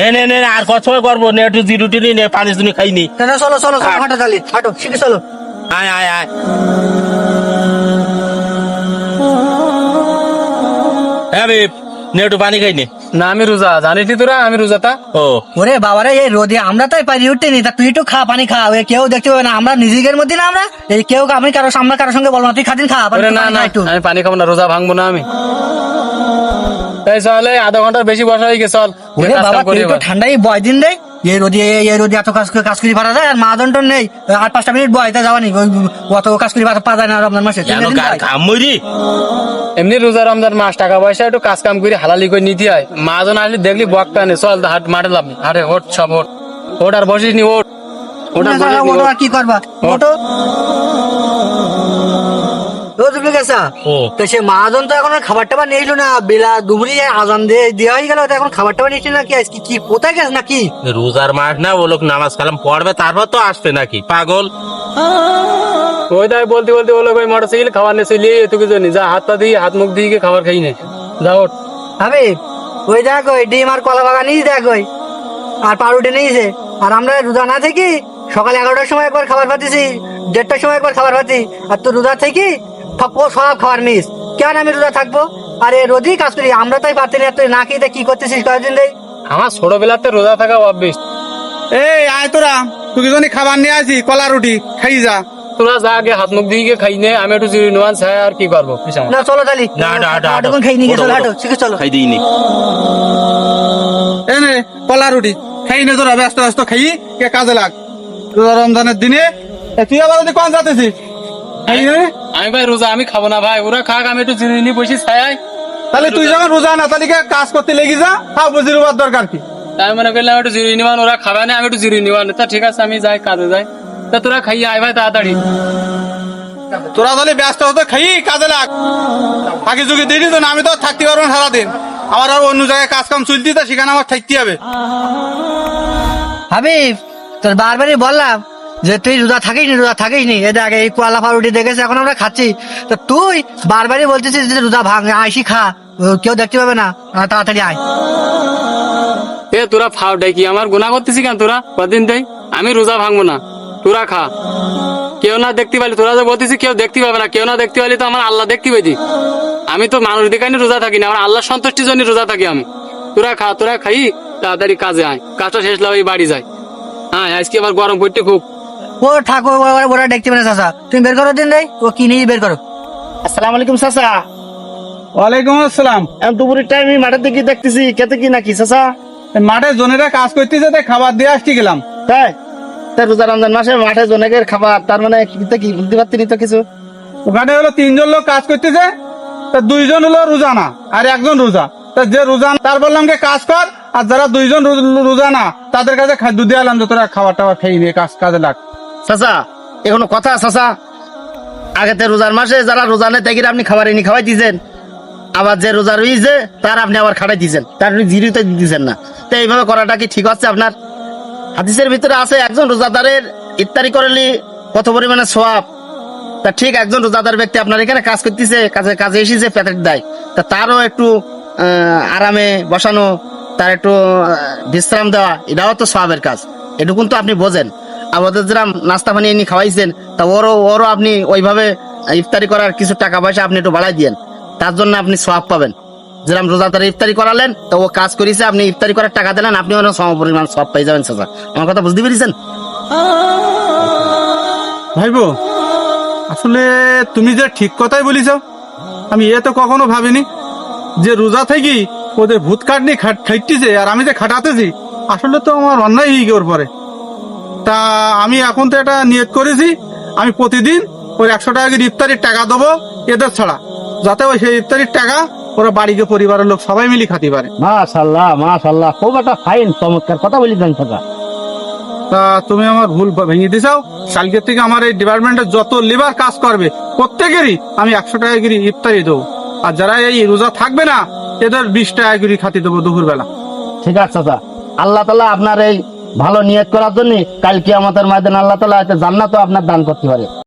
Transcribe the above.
নে নে নে আর কত সময় করব? নে একটু জিরুটি নি নে পানি শুনি খাইনি না। চলো চলো চলো হাঁটো তাহলে হাঁটো শিখে চলো। আয় আয় আয়। হ্যাঁ বেব নে একটু পানি খাইনি না। আমি রোজা জানিস তোরা আমি রোজাটা ও। ওরে বাবারে এই রোদে আমরা তাই পারি উঠতে নি তা তুই একটু খা পানি খা ওই কেউ দেখতে পাবে না আমরা নিজেদের মধ্যে না আমরা? এই কেউ আমি কারও আমরা কারোর সঙ্গে বলব না তুই খাদিন খা না না একটু। আমি পানি খাব না রোজা ভাঙবো না আমি। তাই চলে আধা ঘণ্টার বেশি বসা হয়ে গেছে চল। বাবা তুই তো ঠান্ডাই বয় দিন দেয় এই রোদে এই রোদে এত কাজ কাজ করি পারা যায় আর মা দন্টন নেই। আট পাঁচটা মিনিট বয় তা যাওয়া নি অত কাজ করি পা যায় না রমজান মাসে। মরি এমনি রোজা রমজান মাস টাকা পয়সা একটু কাজ কাম করে হালালি করে নিতে হয়। মা জন আসলে দেখলি বকটা নে চল হাট মাঠে লাভ আরে ওট সব ওট ওট আর বসিস নি ওট ওট কি করবা? ওটো গেছা? তো সে মহাজন তো এখন খাবার টাবার নিয়েছিল না। বেলা দুপুরি আজান দিয়ে দেওয়া হয়ে গেল এখন খাবার টাবার নিচ্ছে না কি আজকে কি কোথায় গেছে নাকি? রোজার মাস না ও লোক নামাজ কালাম পড়বে তারপর তো আসবে নাকি পাগল। ওই তাই বলতে বলতে বলো ওই মোটর সাইকেল খাবার নিয়ে চলিয়ে জানি যা হাত পা দিয়ে হাত মুখ দিয়ে খাবার খাই নে। যা হবে ওই দেখ ওই ডিম আর কলা বাগান নিয়েছি দেখ ওই। আর পাউরুটি নিয়েছে। আর আমরা রোজা না থেকে সকাল এগারোটার সময় একবার খাবার পাচ্ছি দেড়টার সময় একবার খাবার পাচ্ছি আর তো রোজা থেকে সব সব খাবার মিস। কেন আমি রোজা থাকব? আরে রোজই কাজ করি আমরা তাই পারতে না তুই না খেয়ে কি করতেছিস কয়েকদিন দেয় আমার ছোটবেলাতে রোজা থাকা অভ্যেস। এই আয় তোরা তুই জন্য খাবার নিয়ে আসি কলা রুটি খাই যা। তোরা যা আগে হাত মুখ দিয়ে খাই নে আমি একটু জিরি নোয়ান ছায় আর কি করব না চলো তাহলে। না, হাঁটো, হাঁটো, হাঁটো। খাই নিয়ে চলো হাঁটো ঠিক আছে চলো। খাই দিইনি। এ নে কলা রুটি খাই নে তোরা ব্যস্ত ব্যস্ত খাই কে কাজে লাগ। রোজা রমজানের দিনে তুই আবার কোন যাতেছিস খাই নে। আমি ভাই রোজা আমি খাব না ভাই। ওরা খাক আমি একটু জিরি নিয়ে বসি ছায় তাহলে তুই যখন রোজা না তাহলে কাজ করতে লেগে যা? খাও বুঝি দরকার কি? তাই মনে করলাম একটু জিরি নিবান ওরা খাবে না আমি একটু জিরি নিবান। তা ঠিক আছে আমি যাই কাজে যাই। তা তোরা খাইয়ে আয় ভাই তাড়াতাড়ি। তোরা তাহলে ব্যস্ত হতে খাই কাজে লাগ। ফাঁকি ঝুঁকি দিদি তো না আমি তো থাকতে পারব না সারাদিন। আমার আর অন্য জায়গায় কাজ কাম চলতি তা সেখানে আমার থাকতে হবে। হাবিব তোর বারবারই বললাম যে তুই রোজা থাকিস নি রোজা থাকিস নি এটা আগে এই কোয়ালা ফারুটি দেখেছে, এখন আমরা খাচ্ছি। তো তুই বারবারই বলতেছিস যে রোজা ভাঙ আইসি খা। কেউ দেখতে পাবে না। তাড়াতাড়ি আয়। এ, তোরা ফাও কি আমার গুণা করতেছি কেন তোরা? কদিন দেই, আমি রোজা ভাঙবো না। তোরা খা। কেউ না দেখতে পাইলে, তোরা যে বলতেছি কেউ দেখতে পাবে না। কেউ না দেখতে পাইলে তো আমার আল্লাহ দেখতে পাইতি আমি তো মানুষ দেখানি রোজা থাকি না, আমার আল্লাহ সন্তুষ্টির জন্য রোজা থাকি আমি। তোরা খা, তোরা খাই, তাড়াতাড়ি কাজে আয়। কাজটা শেষ লাগে বাড়ি যায় হ্যাঁ আজকে আবার গরম পড়তে খুব। ও ঠাকুর ওরা- দেখতে না চাষা তুমি বের করো দিন রে। ও কিনে বের করো? আসসালামু আলাইকুম চাচা। ওয়ালাইকুম আসসালাম। এখন দুপুরের টাইমে মাঠের দিকে দেখতেছি খেতে কি নাকি চাচা? মাঠে জনেরা কাজ করতেছে তাই খাবার দিয়ে আসতে গেলাম। তাই? তা রোজা রমজান মাসে মাঠে জনেকের খাবার তার মানে কি কি বুঝতে পারತೀನಿ তো কিছু? ওখানে হলো তিনজন লোক কাজ করতেছে তা দুইজন হলো রোজানা আর একজন রোজা। তা যে রোজা তার বললাম যে কাজ কর। আর যারা দুইজন রোজানা তাদের কাছে খাদ্য দিয়ে আলাম যে তোরা খাবার টাবার খেয়ে নিয়ে কাজ কাজে লাগ। চাচা, এখনও কথা, চাচা। আগেতে রোজার মাসে যারা রোজা নেই তাকে আপনি খাবার এনে খাওয়াই দিয়েছেন। আবার যে রোজা রয়েছে, তার আপনি আবার খাটাই দিয়েছেন। তার আপনি জিরিতে দিচ্ছেন না। তো এইভাবে করাটা কি ঠিক হচ্ছে আপনার? হাদিসের ভিতরে আছে, একজন রোজাদারের ইত্যাদি করলে কত পরিমাণে সোয়াব তা ঠিক একজন রোজাদার ব্যক্তি আপনার এখানে কাজ করতেছে, কাজে কাজে এসেছে, পেটের দেয়। তা তারও একটু আরামে বসানো, তার একটু বিশ্রাম দেওয়া, এটাও তো সবের কাজ। এটুকুন তো আপনি বোঝেন। আমাদের যেরকম নাস্তা পানি এনে খাওয়াইছেন, তা ওরও ওরও আপনি ওইভাবে ইফতারি করার কিছু টাকা পয়সা আপনি একটু বাড়াই দিয়েন। তার জন্য আপনি সব পাবেন। যেরকম রোজাদার ইফতারি করালেন, তো ও কাজ করেছে, আপনি ইফতারি করার টাকা দিলেন, আপনি অনেক সম পরিমাণ সব পেয়ে যাবেন, চাচা। আমার কথা বুঝতে পেরেছেন? ভাইবো, আসলে তুমি যে ঠিক কথাই বলিছ, আমি এ তো কখনো ভাবিনি যে রোজা থেকে ওদের ভূত কাটনি খাইতেছে আর আমি যে খাটাতেছি। আসলে তো আমার অন্যায় হয়ে গিয়ে ওর পরে। তা আমি এখন তো এটা নিয়ত করেছি। আমি প্রতিদিন ওই একশো টাকা করে ইফতারির টাকা দেবো এদের ছাড়া। যাতে ওই সেই ইফতারির টাকা ওরা বাড়িকে পরিবারের লোক সবাই মিলে খাতে পারে। মাশাল্লাহ মাশাল্লাহ খুব একটা ফাইন চমৎকার কথা বলিছেন চাচা তা তুমি আমার ভুল ভেঙে দিছাও কালকে থেকে আমার এই ডিপার্টমেন্টে যত লেবার কাজ করবে প্রত্যেকেরই আমি একশো টাকা করে ইফতারি দেবো। আর যারা এই রোজা থাকবে না এদের বিশ টাকা করে খাতি দেবো দুপুর বেলা ঠিক আছে চাচা আল্লাহ তালা আপনার এই ভালো নিয়োগ করার জন্য কালকে আমাদের ময়দান আল্লাহ তালা জান্নাতও আপনার দান করতে পারে।